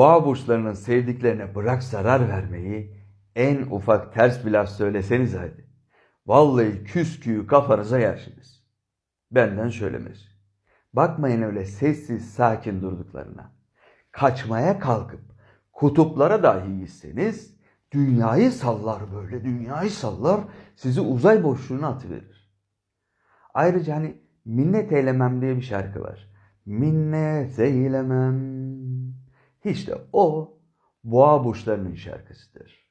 Boğa burçlarının sevdiklerine bırak zarar vermeyi, en ufak ters bir laf söyleseniz hadi. Vallahi küsküyü kafanıza yersiniz. Benden söylemesi. Bakmayın öyle sessiz sakin durduklarına. Kaçmaya kalkıp kutuplara dahi gitseniz dünyayı sallar böyle dünyayı sallar sizi uzay boşluğuna atıverir. Ayrıca hani minnet eylemem diye bir şarkı var. Minnet eylemem. İşte o boğa burçlarının şarkısıdır.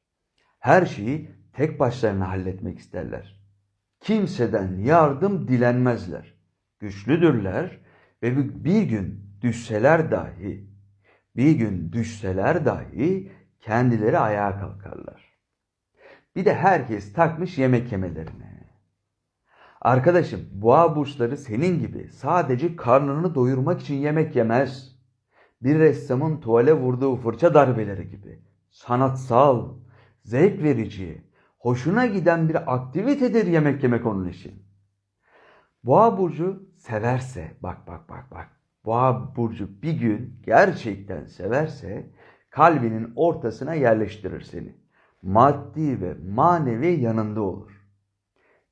Her şeyi tek başlarına halletmek isterler. Kimseden yardım dilenmezler. Güçlüdürler ve bir- gün düşseler dahi, bir gün düşseler dahi kendileri ayağa kalkarlar. Bir de herkes takmış yemek yemelerine. Arkadaşım boğa burçları senin gibi sadece karnını doyurmak için yemek yemez. Bir ressamın tuvale vurduğu fırça darbeleri gibi. Sanatsal, zevk verici, hoşuna giden bir aktivitedir yemek yemek onun için. Boğa burcu severse, bak bak bak bak. Boğa burcu bir gün gerçekten severse kalbinin ortasına yerleştirir seni. Maddi ve manevi yanında olur.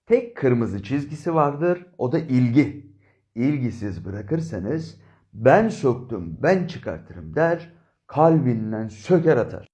Tek kırmızı çizgisi vardır, o da ilgi. İlgisiz bırakırsanız ben soktum, ben çıkartırım der, kalbinden söker atar.